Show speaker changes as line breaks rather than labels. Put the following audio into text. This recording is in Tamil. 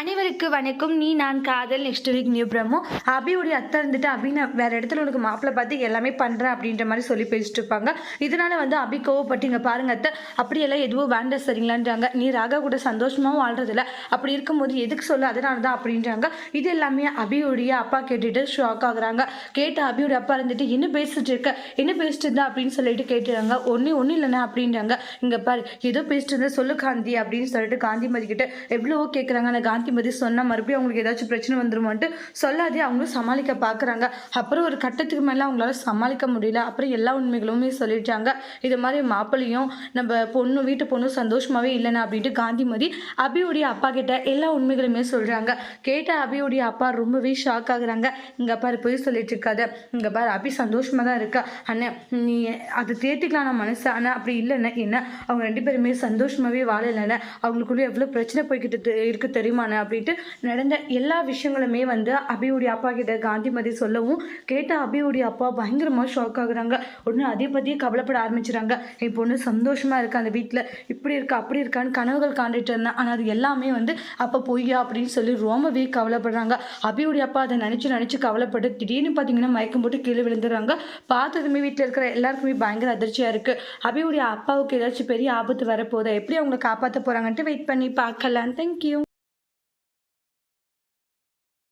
அனைவருக்கு வணக்கம். நீ நான் காதல் நெக்ஸ்ட் வீக் நியூ பிரமோ. அபியோடைய அத்தை இருந்துட்டு அபி நான் வேற இடத்துல உனக்கு மாப்பிள்ளை பார்த்து எல்லாமே பண்ணுறேன் அப்படின்ற மாதிரி சொல்லி பேசிட்டு இருப்பாங்க. இதனால வந்து அபி கோவப்பட்டு இங்கே பாருங்க அத்தை அப்படியெல்லாம் எதுவும் வேண்டாம் சரிங்களான்றாங்க. நீ ராகா கூட சந்தோஷமாகவும் வாழ்றதில்ல. அப்படி இருக்கும்போது எதுக்கு சொல்ல? அதனால தான் அப்படின்றாங்க. இது எல்லாமே அபியோடைய அப்பா கேட்டுட்டு ஷாக் ஆகுறாங்க. கேட்டு அபியோட அப்பா இருந்துட்டு என்ன பேசிட்டு இருக்க? என்ன பேசிட்டு இருந்தா? அப்படின்னு சொல்லிட்டு கேட்டுறாங்க. ஒன்றே ஒன்றும் இல்லைண்ணா அப்படின்றாங்க. இங்கே பாரு ஏதோ பேசிட்டு இருந்தா சொல்லு காந்தி அப்படின்னு சொல்லிட்டு காந்திமதி கிட்ட எவ்வளவோ கேட்குறாங்க அந்த காந்திமதி சொன்னால் மறுபடியும் அவங்களுக்கு ஏதாச்சும் பிரச்சனை வந்துருமான்ட்டு சொல்லாதே அவங்களும் சமாளிக்க பார்க்குறாங்க அப்புறம் ஒரு கட்டத்துக்கு மேலே அவங்களால சமாளிக்க முடியல. அப்புறம் எல்லா உண்மைகளுமே சொல்லிட்டாங்க. இது மாதிரி மாப்பிள்ளையும் நம்ம பொண்ணு வீட்டு பொண்ணும் சந்தோஷமாகவே இல்லைண்ணா அப்படின்ட்டு காந்திமதி அபியுடைய அப்பா கிட்ட எல்லா உண்மைகளுமே சொல்கிறாங்க கேட்ட அபியுடைய அப்பா ரொம்பவே ஷாக் ஆகுறாங்க. இங்கே பாரு போய் சொல்லிட்டு இருக்காது. இங்கே பாரு அபி சந்தோஷமாக தான் இருக்கா. அண்ணன் நீ அதை தேர்த்திக்கலாம் நான் மனசு. ஆனால் அப்படி இல்லைண்ணே. என்ன? அவங்க ரெண்டு பேருமே சந்தோஷமாகவே வாழலைண்ணே. அவங்களுக்குள்ளே எவ்வளோ பிரச்சனை போய்கிட்டு தெ- தெரியுமா? தானே அப்படின்ட்டு நடந்த எல்லா விஷயங்களுமே வந்து அபியுடைய அப்பா கிட்ட காந்திமதி சொல்லவும் கேட்ட அபியுடைய அப்பா பயங்கரமாக ஷாக் ஆகுறாங்க. உடனே அதை பற்றியே கவலைப்பட ஆரம்பிச்சுறாங்க. என் பொண்ணு சந்தோஷமாக இருக்கா அந்த வீட்டில் இப்படி இருக்கா அப்படி இருக்கான்னு கனவுகள் காண்டுட்டு இருந்தேன் ஆனால் அது எல்லாமே வந்து அப்போ பொய்யா? அப்படின்னு சொல்லி ரொம்பவே கவலைப்படுறாங்க. அபியுடைய அப்பா அதை நினச்சி நினச்சி கவலைப்பட்டு திடீர்னு பார்த்தீங்கன்னா மயக்கம் போட்டு கீழே விழுந்துடுறாங்க. பார்த்ததுமே வீட்டில் இருக்கிற எல்லாருக்குமே பயங்கர அதிர்ச்சியாக இருக்குது அபியுடைய அப்பாவுக்கு ஏதாச்சும் பெரிய ஆபத்து வரப்போதா? எப்படி அவங்கள காப்பாற்ற போகிறாங்கன்ட்டு வெயிட் பண்ணி பார்க்கலாம். தேங்க்யூ